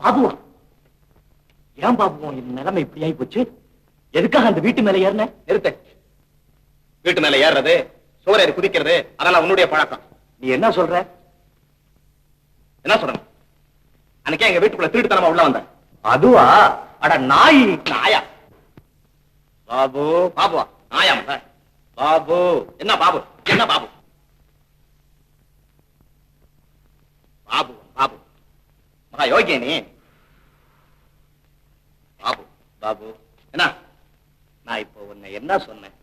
பாபுவா? ஏன் பாபுவோம் இந்த நிலைமை இப்படி ஆகி போச்சு? எதுக்காக அந்த வீட்டு மேல ஏறின? நிறுத்து. வீட்டு மேல ஏறுறது சோறேறி குதிக்கிறது அதெல்லாம் உன்னுடைய பழக்கம். நீ என்ன சொல்ற? என்ன சொல்லணும் அன்னைக்கே எங்க வீட்டுக்குள்ள திருட்டுத்தனமா உள்ள வந்த அதுவா? அட நாய் நாயா. பாபு பாபுவா நாயா? பாபு என்ன பாபு? என்ன பாபு பாபு மகா யோகிய நீ. பாபு பாபு. என்ன? நான் இப்போ உன்னை என்ன சொன்னேன்?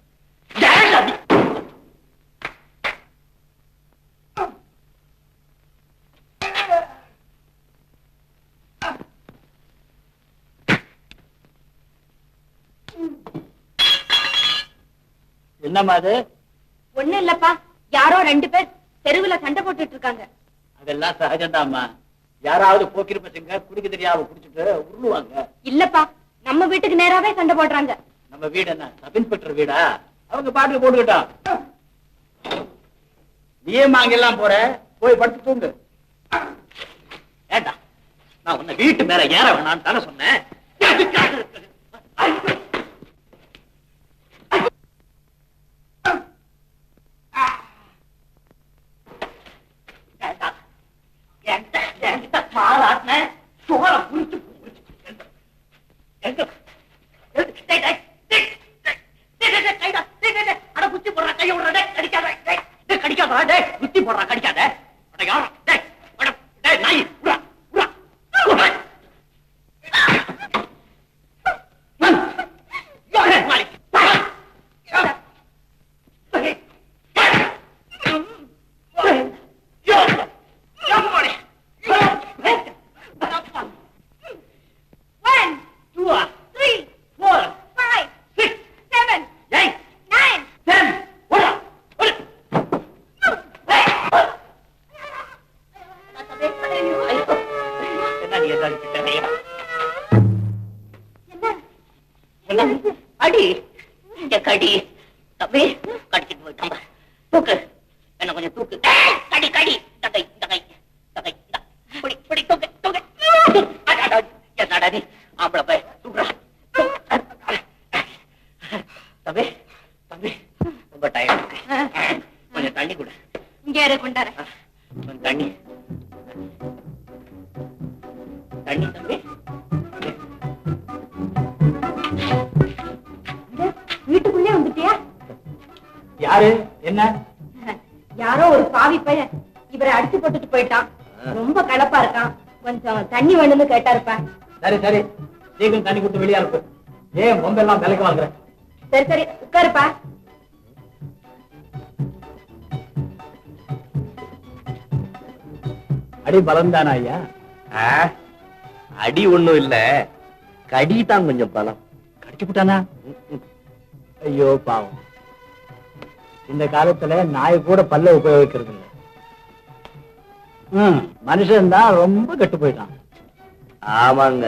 என்னம்மா அது? ஒண்ணு இல்லப்பா. யாரோ ரெண்டு பேர் தெருவுல சண்டை போட்டுட்டு இருக்காங்க. அதெல்லாம் சகஜம்தாம்மா. யாராவது போக்கிரி பசங்க குடிக்க தெரியாம குடிச்சிட்டு உருளுவாங்க. இல்லப்பா நம்ம வீட்டுக்கு நேராவே சண்டை போடுறாங்க. நம்ம வீடு என்ன சப் இன்ஸ்பெக்டர் வீடா? அவங்க பாட்டுல போட்டுக்கிட்டோம் நீ ஏம்மா அங்கெல்லாம் போற? போய் படுத்து தூங்கு. ஏண்டா நான் உன்னை வீட்டு மேல ஏற வேணாம்னு தானே சொன்னேன். என்ன அடி இந்த கடி தம்பி கடத்திட்டு போயிட்டான் போக்கு யாரு? என்ன? யாரோ ஒரு பாவி பையன். இவரை அடிச்சு போட்டுட்டு போயிட்டான். ரொம்ப கலப்பா இருக்கான். கொஞ்சம் தண்ணி வேணும்னு கேட்டாருப்பா சரி சரி. சீக்கிரம் தண்ணி கொடுத்து வெளியா இருக்கு ஏன் பொம்பெல்லாம் விலைக்கு வாங்குற? சரி சரி. உட்காருப்பா. அடி பலம் தானா ஐயா அடி ஒண்ணும் இல்ல. கடி தான் கொஞ்சம் பலம். கடிச்சு விட்டானா ஐயோ பாவம். இந்த காலத்துல நாய் கூட பல்ல உபயோகிக்கிறது இல்ல. மனுஷன் தான் ரொம்ப கெட்டு போயிட்டான். ஆமாங்க.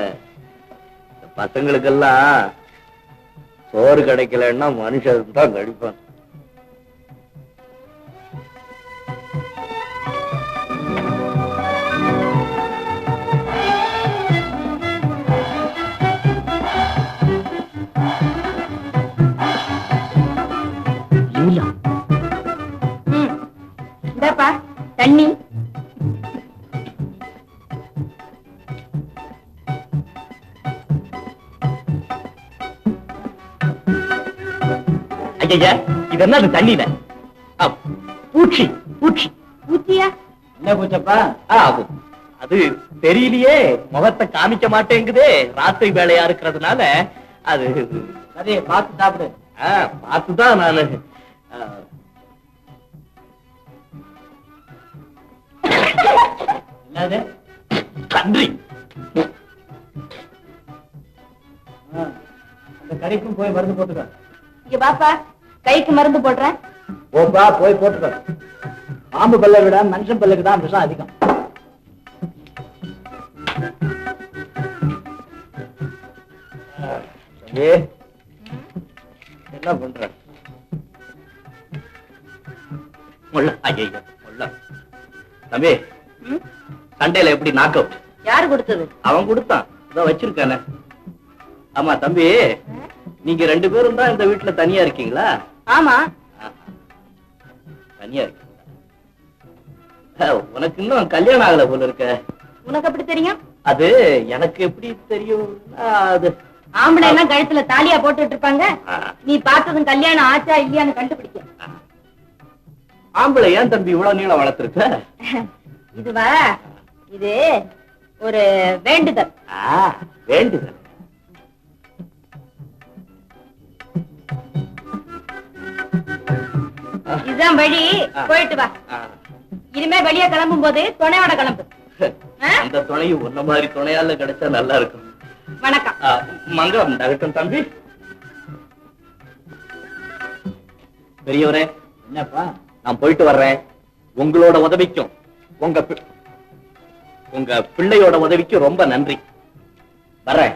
பசங்களுக்கெல்லாம் சோறு கிடைக்கலன்னா மனுஷன் தான் கடிப்பான். ஐயா இது என்ன அது தண்ணியில பூச்சி பூச்சி. ஊத்தியா என்ன பூச்சப்பா? அது அது தெரியலையே. முகத்தை காமிக்க மாட்டேங்குதே. ராத்திரி வேலையா இருக்கிறதுனால அது சரி பார்த்து சாப்பிடு. பார்த்துதான் நானு. என்னது? கன்றி. அந்த கறிக்கும் போய் மருந்து போட்டுக்க. இங்க பாப்பா. கைக்கு மருந்து போடுறேன். போப்பா போய் போட்டுக்கோ. பாம்பு பல்லை விட மனுஷன் பல்லுக்கு தான் விஷம் அதிகம். தம்பி என்ன பண்ற? தம்பி ம்? சண்டையில எப்படி நாக் அவுட் யாரு கொடுத்தது? அவன் கொடுத்தான். இதோ வச்சிருக்கானே. ஆமா தம்பி நீங்க ரெண்டு பேரும் தான் இந்த வீட்டுல தனியா இருக்கீங்களா? ஆமா. தனியா அஹ், உனக்கு இன்னும் கல்யாணம் ஆகல போல இருக்க. உனக்கு எப்படி தெரியும்? அது எனக்கு எப்படி தெரியும்? அது ஆம்பளை எல்லாம் கழுத்துல தாலியா போட்டுட்டு இருப்பாங்க. நீ பார்த்ததும் கல்யாணம் ஆச்சா இல்லையான்னு கண்டுபிடிக்க. ஆம்பளை ஏன் தம்பி இவ்வளவு நீளம் வளர்த்திருக்க? இதுவா? இது ஒரு வேண்டுதல். வேண்டுதல். இதுதான் வழி. போயிட்டு வா. இனிமே வெளியே கிளம்பும் போது துணையோட கிளம்பு? அந்த துணையும் உன்ன மாதிரி துணையால கிடைச்சா நல்லா இருக்கும். வணக்கம். மங்களம் நகட்டும் தம்பி. பெரியவரே என்னப்பா? நான் போயிட்டு வர்றேன். உங்களோட உதவிக்கும். உங்க உங்க பிள்ளையோட உதவிக்கும் ரொம்ப நன்றி. வர்றேன்.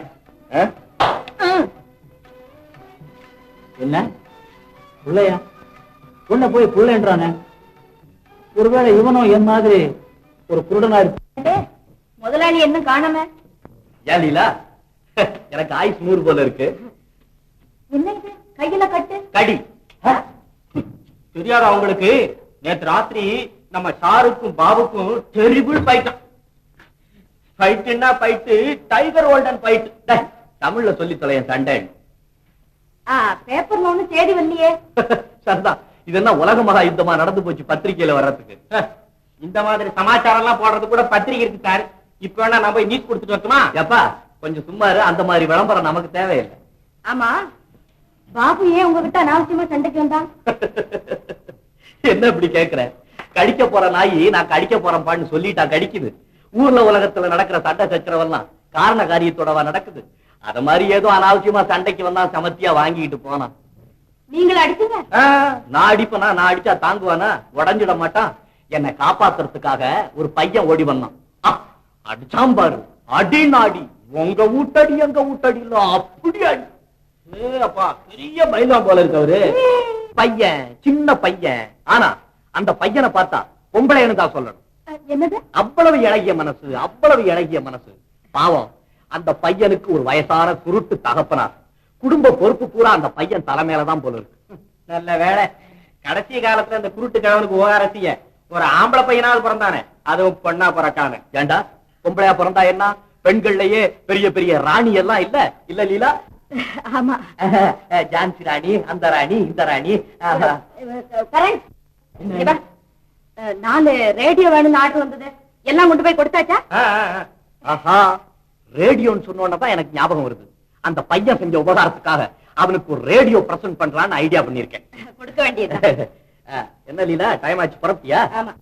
என்ன? புள்ளையா? பொண்ணை போய் புள்ளைன்றானே ஒருவேளை இவனும் என் மாதிரி ஒரு குருடனா இருப்பான் முதலாளி இன்னும் காணாம? ஏன் லீலா? எனக்கு ஆயுஸ் நூறு போல இருக்கு. என்ன இது? கையில கட்டு? கடி. தெரியாதா உங்களுக்கு? நேத்து ராத்திரி நம்ம சாருக்கும் பாபுக்கும் டெரிபிள் ஃபைட் ஃபைட்டுன்னா ஃபைட்டு டைகர் ஓல்டன் ஃபைட் தமிழ்ல சொல்லி தொலையன் சண்டை ஆ பேப்பர்ல ஒண்ணும் தேடி வரலையே. சரிதான். இது என்ன உலக மகா யுத்தமா நடந்து போச்சு பத்திரிக்கையில வர்றதுக்கு? இந்த மாதிரி சமாச்சாரம் எல்லாம் போடுறது கூட பத்திரிகை இருக்கு சார் இப்ப வேணா போய் நீட் கொடுத்துட்டு வரட்டுமா? எப்பா கொஞ்சம் சும்மா அந்த மாதிரி விளம்பரம் நமக்கு தேவையில்லை. ஆமா பாபு ஏன் உங்ககிட்ட அனாவசியமா சண்டைக்கு வந்தான்? என்ன இப்படி கேக்குற? கடிக்க போற நாயி நான் கடிக்க போறேன்பான்னு சொல்லிட்டா கடிக்குது. ஊர்ல உலகத்துல நடக்கிற சண்டை சச்சரவெல்லாம் காரண காரியத்தோடவா நடக்குது. அத மாதிரி ஏதோ அனாவசியமா சண்டைக்கு வந்தா சமத்தியா வாங்கிட்டு போனான். நீங்கள் அடிச்சுங்க நான் அடிப்பனா? நான் அடிச்சா தாங்குவானா? உடஞ்சிட மாட்டான். என்னை காப்பாத்துறதுக்காக ஒரு பையன் ஓடி வந்தான். அடிச்சாம் பாரு. அடி நாடி. உங்க வீட்டடி எங்க வீட்டடி இல்ல அப்படி அடி. ஏ அப்பா பெரிய போல இருக்கு அவரு. பையன் சின்ன பையன். ஆனா அந்த பையனை பார்த்தா பொம்பளைன்னு தான் சொல்லணும். என்னது? அவ்வளவு இழகிய மனசு அவ்வளவு இழகிய மனசு. பாவம் அந்த பையனுக்கு ஒரு வயசான குருட்டு தகப்பனார். குடும்ப பொறுப்பு பூரா அந்த பையன் தலைமையிலதான் போல இருக்கு. நல்ல வேலை கடைசி காலத்துல இந்த குருட்டு கிழவனுக்கு ஓரசிய ஒரு ஆம்பளை பையனாவது பிறந்தானே. அதுவும் பொண்ணா பிறக்கானு ஏண்டா? பொம்பளையா பிறந்தா என்ன? பெண்கள்லயே பெரிய பெரிய ராணி எல்லாம் இல்ல? இல்ல லீலா? ஆமா. ஜான்சி ராணி அந்த ராணி இந்த ராணி. நாலு ரேடியோ வேணும்னு ஆர்டர் வந்தது. எல்லாம் கொண்டு போய் கொடுத்தாச்சா? ஆஹா ரேடியோன்னு சொன்னோன்னதான் எனக்கு ஞாபகம் வருது. அந்த பையன் செஞ்ச உபகாரத்துக்காக அவனுக்கு ஒரு ரேடியோ பிரசன்ட் பண்றான்னு ஐடியா பண்ணிருக்கேன் கொடுக்க வேண்டியது என்ன லீலா டைம் ஆச்சு புறப்பியா ஆமா.